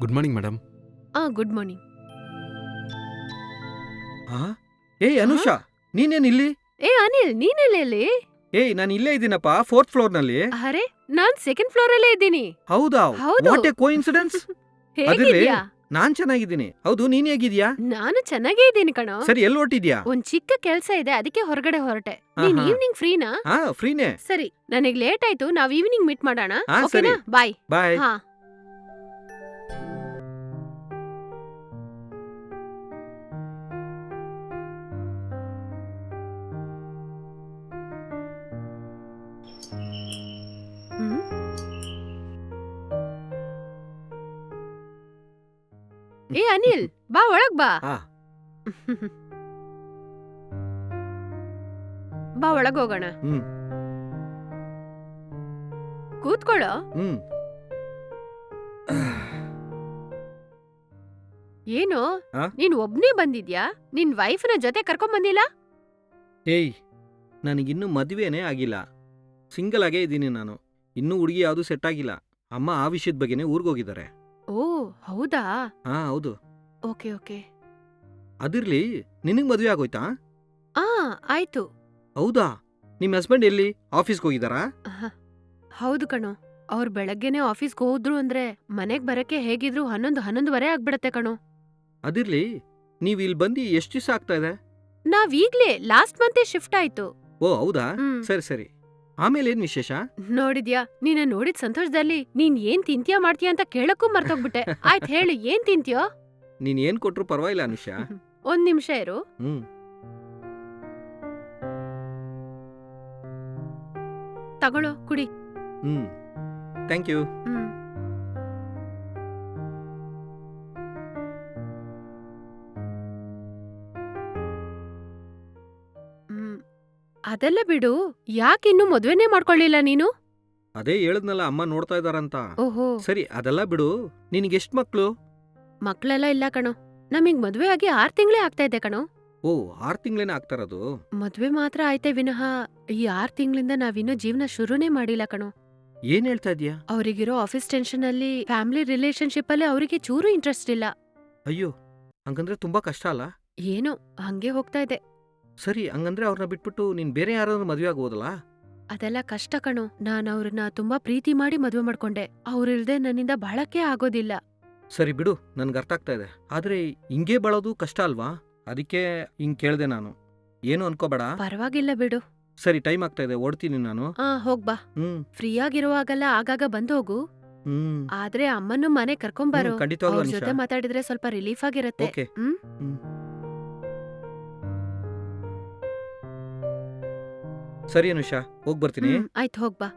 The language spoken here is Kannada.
ಗುಡ್ ಮಾರ್ನಿಂಗ್ ಮೇಡಮ್ ಆ ಗುಡ್ ಮಾರ್ನಿಂಗ್ ಆ? ಏ ಅನುಷಾ ನೀನೇನ್ ಇಲ್ಲಿ? ಏ ಅನಿಲ್ ನೀನೆಲ್ಲಿ ಏಯ್ ನಾನು ಇಲ್ಲೇ ಇದ್ದೀನಪ್ಪ ಫೋರ್ತ್ ಫ್ಲೋರ್ನಲ್ಲಿ. ಅರೆ ನಾನ್ ಸೆಕೆಂಡ್ ಫ್ಲೋರ್ ಅಲ್ಲೇ ಇದ್ದೀನಿ. ಹೌದಾ? ಹೌದು. ವಾಟ್ ಎ ಕೋಇನ್ಸಿಡೆನ್ಸ್ ಹೇಗಿದ್ಯಾ ನಾನ್ ಚೆನ್ನಾಗಿದ್ದೀನಿ. ಹೌದು ನೀನ್ ಹೇಗಿದ್ಯಾ ನಾನು ಚೆನ್ನಾಗೇ ಇದ್ದೀನಿ ಕಣೋ. ಸರಿ ಎಲ್ಲಿ ಹೊರಟಿದ್ಯಾ? ಒಂದ್ ಚಿಕ್ಕ ಕೆಲ್ಸ ಇದೆ ಅದಕ್ಕೆ ಹೊರಗಡೆ ಹೊರಟೆ. ನೀನ್ ಆಹಾ. ಈವ್ನಿಂಗ್ ಫ್ರೀನಾ ಹಾ ಫ್ರೀನೇ ಸರಿ ನನಗೆ ಲೇಟ್ ಆಯ್ತು ನಾವ್ ಈವ್ನಿಂಗ್ ಮೀಟ್ ಮಾಡೋಣ. ಹಾ, ಓಕೆನಾ. ಬಾಯ್ ಬಾಯ್ ಹಾ. ಏ ಅನಿಲ್ ಬಾ ಒಳಗ್ ಬಾ. ಹಾ. ಬಾ ಒಳಗ್ ಹೋಗೋಣ. ಹ್ಮ್. ಕೂತ್ಕೊಳ್ಳೋ? ಹ್ಮ್. ಏನು? ಆ? ನೀನ್ ಒಬ್ನೇ ಬಂದಿದ್ಯಾ? ನಿನ್ ವೈಫ್ನ ಜೊತೆ ಕರ್ಕೊಂಡ್ ಬಂದಿಲ್ಲ? ಏಯ್ ನನಗಿನ್ನೂ ಮದುವೆನೇ ಆಗಿಲ್ಲ. ಸಿಂಗಲ್ ಆಗೇ ಇದ್ದೀನಿ ನಾನು. ಇನ್ನೂ ಹುಡುಗಿ ಯಾವುದು ಸೆಟ್ ಆಗಿಲ್ಲ. ಅಮ್ಮ ಆ ವಿಷಯದ ಬಗ್ಗೆನೇ ಊರ್ಗೋಗಿದ್ದಾರೆ ಓ ಹೌದಾ? ಹಾ ಹೌದು. Okay okay. ಅದಿರ್ಲಿ ನಿನಗ್ ಮದುವೆ ಆಗೋಯ್ತಾ? ಆ ಆಯ್ತು. ಹೌದಾ? ನಿಮ್ಮ ಹಸ್ಬೆಂಡ್ ಎಲ್ಲಿ? ಆಫೀಸ್ಗೆ ಹೋಗಿದಾರಾ ಅಹ, ಹೌದು ಕಣೋ. ಅವ್ರ್ ಬೆಳಗ್ಗೆನೆ ಆಫೀಸ್ಗೆ ಹೋದ್ರು ಅಂದ್ರೆ ಮನೆಗ್ ಬರಕ್ಕೆ ಹೇಗಿದ್ರು ಹನ್ನೊಂದು ಹನ್ನೊಂದುವರೆ ಆಗ್ಬಿಡತ್ತೆ ಕಣೋ. ಅದಿರ್ಲಿ ನೀವ್ ಇಲ್ಲಿ ಬಂದು ಎಷ್ಟು ದಿವಸ ಆಗ್ತಾ ಇದೆ? ನಾವ್ ಈಗ್ಲೇ ಲಾಸ್ಟ್ ಮಂತೇ ಶಿಫ್ಟ್ ಆಯ್ತು. ಓ ಹೌದಾ? ಹ್ಮ್. ಸರಿ ಸರಿ. ಆಮೇಲೆ ಏನ್ ವಿಶೇಷ? ನೋಡಿದ್ಯಾ ನಿನ್ನ ನೋಡಿದ್ ಸಂತೋಷದಲ್ಲಿ ನೀನ್ ಏನ್ ತಿಂತ್ಯಾ ಮಾಡ್ತೀಯ ಅಂತ ಕೇಳಕ್ಕೂ ಮರ್ತೋಗ್ಬಿಟ್ಟೆ. ಆಯ್ತ್ ಹೇಳು ಏನ್ ತಿಂತ್ಯೋ? ನೀನ್ ಏನ್ ಕೊಟ್ರು ಪರವಾಗಿಲ್ಲ ಅನುಷಾ. ಒಂದ್ ನಿಮಿಷ ಇರು. ಹ್ಮ್. ತಗೊಳ್ಳೋ ಕುಡಿ. ಹ್ಮ್. Thank you. ಹ್ಮ್ ಹ್ಮ್. ಅದೆಲ್ಲ ಬಿಡು ಯಾಕಿನ್ನು ಮದ್ವೆನೇ ಮಾಡ್ಕೊಳ್ಳಿಲ್ಲ ನೀನು? ಅದೇ ಹೇಳದ್ನಲ್ಲ ಅಮ್ಮ ನೋಡ್ತಾ ಇದಾರಂತ ಓಹೋ. ಸರಿ ಅದೆಲ್ಲ ಬಿಡು. ನಿನಗೆ ಎಷ್ಟ್ ಮಕ್ಳು? ಮಕ್ಳೆಲ್ಲ ಇಲ್ಲ ಕಣೋ. ನಮಿಗ್ ಮದ್ವೆ ಆಗಿ ಆರ್ ತಿಂಗ್ಳೇ ಆಗ್ತಾ ಇದೆ ಕಣೋ. ಓ ಆರ್ ತಿಂಗ್ಳೇನೆ ಆಗ್ತಾರದು ಮದ್ವೆ ಮಾತ್ರ ಆಯ್ತೆ ವಿನಃ ಈ ಆರ್ ತಿಂಗಳಿಂದ ನಾವಿನ್ನೂ ಜೀವನ ಶುರುನೇ ಮಾಡಿಲ್ಲ ಕಣೋ. ಏನ್ ಹೇಳ್ತಾ ಇದೀಯಾ ಅವರಿಗಿರೋ ಆಫೀಸ್ ಟೆನ್ಷನ್ ಅಲ್ಲಿ ಫ್ಯಾಮಿಲಿ ರಿಲೇಶನ್ಶಿಪ್ ಅಲ್ಲಿ ಅವರಿಗೆ ಚೂರು ಇಂಟ್ರೆಸ್ಟ್ ಇಲ್ಲ. ಅಯ್ಯೋ ಹಂಗಂದ್ರೆ ತುಂಬಾ ಕಷ್ಟ ಅಲ್ಲ? ಏನೋ ಹಂಗೆ ಹೋಗ್ತಾ ಇದೆ. ಸರಿ ಹಂಗಂದ್ರೆ ಅವ್ರನ್ನ ಬಿಟ್ಬಿಟ್ಟು ನೀನ್ ಬೇರೆ ಯಾರಾದ್ರೂ ಮದ್ವೆ ಆಗ್ಬೋದಲ್ಲ? ಅದೆಲ್ಲ ಕಷ್ಟ ಕಣು. ನಾನು ಅವ್ರನ್ನ ತುಂಬಾ ಪ್ರೀತಿ ಮಾಡಿ ಮದ್ವೆ ಮಾಡ್ಕೊಂಡೆ. ಅವ್ರಿಲ್ದೆ ನನ್ನಿಂದ ಬಾಳಕ್ಕೆ ಆಗೋದಿಲ್ಲ. ಸರಿ ಬಿಡು ನನ್ಗೆ ಅರ್ಥ ಆಗ್ತಾ ಇದೆ. ಆದ್ರೆ ಹಿಂಗೆ ಬಾಳೋದು ಕಷ್ಟ ಅಲ್ವಾ? ಅದಕ್ಕೆ ಹಿಂಗ್ ಕೇಳ್ದೆ ನಾನು. ಏನು ಅನ್ಕೋಬೇಡ? ಪರವಾಗಿಲ್ಲ ಬಿಡು. ಸರಿ ಟೈಮ್ ಆಗ್ತಾ ಇದೆ. ಓಡ್ತೀನಿ ನಾನು. ಆ ಹೋಗ್ಬಾ ಹ್ಮ್. ಫ್ರೀ ಆಗಿರುವಾಗಲ್ಲ ಆಗಾಗ ಬಂದ್ ಹೋಗು. ಹ್ಮ್. ಆದ್ರೆ ಅಮ್ಮನ್ನು ಮನೆ ಕರ್ಕೊಂಬಾರೋ ಖಂಡಿತ ಖಂಡಿತವಾಗ್ಲೂ ಅವ್ರ ಜೊತೆ ಮಾತಾಡಿದ್ರೆ ಸ್ವಲ್ಪ ರಿಲೀಫ್ ಆಗಿರತ್ತೆ. ಓಕೆ. ಹ್ಮ್? ಹ್ಮ್. ಸರಿ ಅನುಷಾ ಹೋಗ್ಬರ್ತೀನಿ. ಆಯ್ತು ಹೋಗ್ಬಾ